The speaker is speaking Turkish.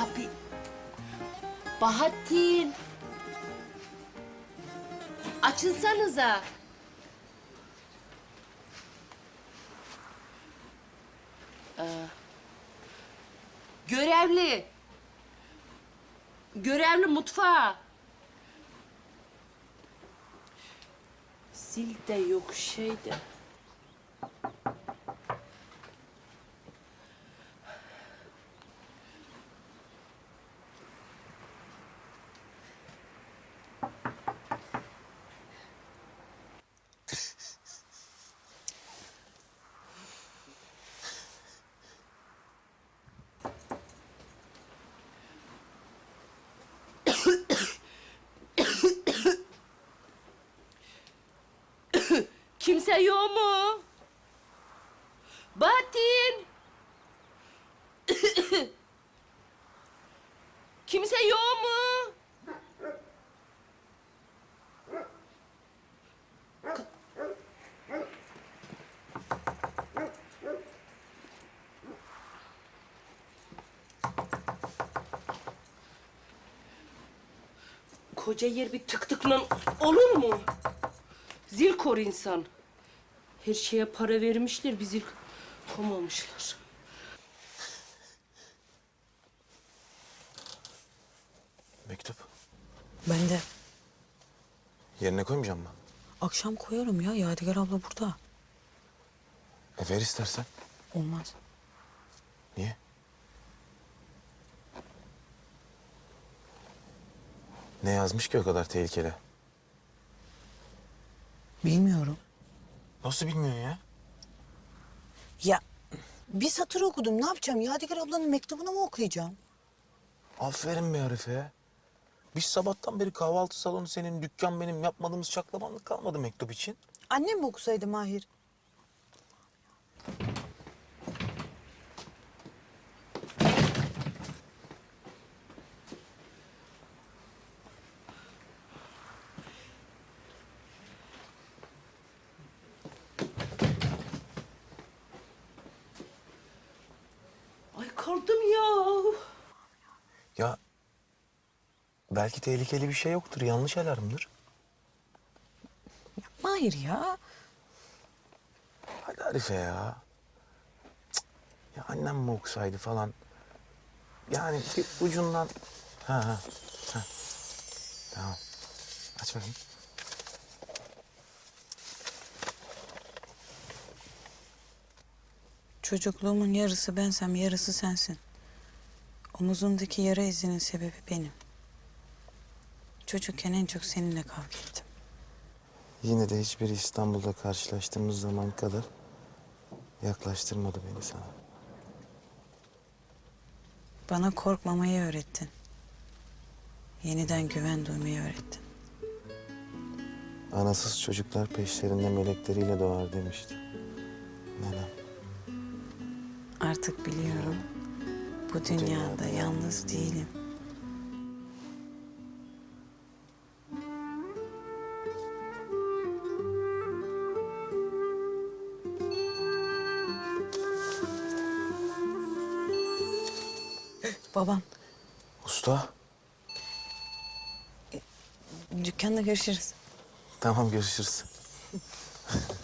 kapı. Bahattin. Açılsanıza. Ee, görevli. Görevli mutfağa. Sil de yok şey de. Kimse yok mu? Bahattin. Kimse yok mu? Koca yer bir tık tıkla olur mu? Zil kor insan. Her şeye para vermişler, bir zil komamışlar. Mektup. Ben de Yerine koymayacağım mı? akşam koyarım ya. Yadigar abla burada. E ver istersen. Olmaz. Niye? Ne yazmış ki o kadar tehlikeli? Bilmiyorum. Nasıl bilmiyorsun ya? Ya bir satır okudum. Ne yapacağım? Yadigar ablanın mektubunu mu okuyacağım? Aferin be Arife. Biz sabahtan beri kahvaltı salonu senin, dükkan benim. Yapmadığımız şaklabanlık kalmadı mektup için. Annem mi okusaydı Mahir? Kaldım ya. Ya belki tehlikeli bir şey yoktur. Yanlış alarmdır. Mahir ya. Hadi Arife ya. Cık. Ya annem mi okusaydı falan. Yani bir ucundan... Ha ha. ha. Tamam. Aç bakayım. Çocukluğumun yarısı bensem yarısı sensin. Omuzumdaki yara izinin sebebi benim. Çocukken en çok seninle kavga ettim. Yine de hiçbiri İstanbul'da karşılaştığımız zaman kadar yaklaştırmadı beni sana. Bana korkmamayı öğrettin. Yeniden güven duymayı öğrettin. Anasız çocuklar peşlerinde melekleriyle doğar demişti. Nenem. Artık biliyorum bu dünyada yalnız değilim. Babam, Usta. dükkanda görüşürüz. Tamam görüşürüz.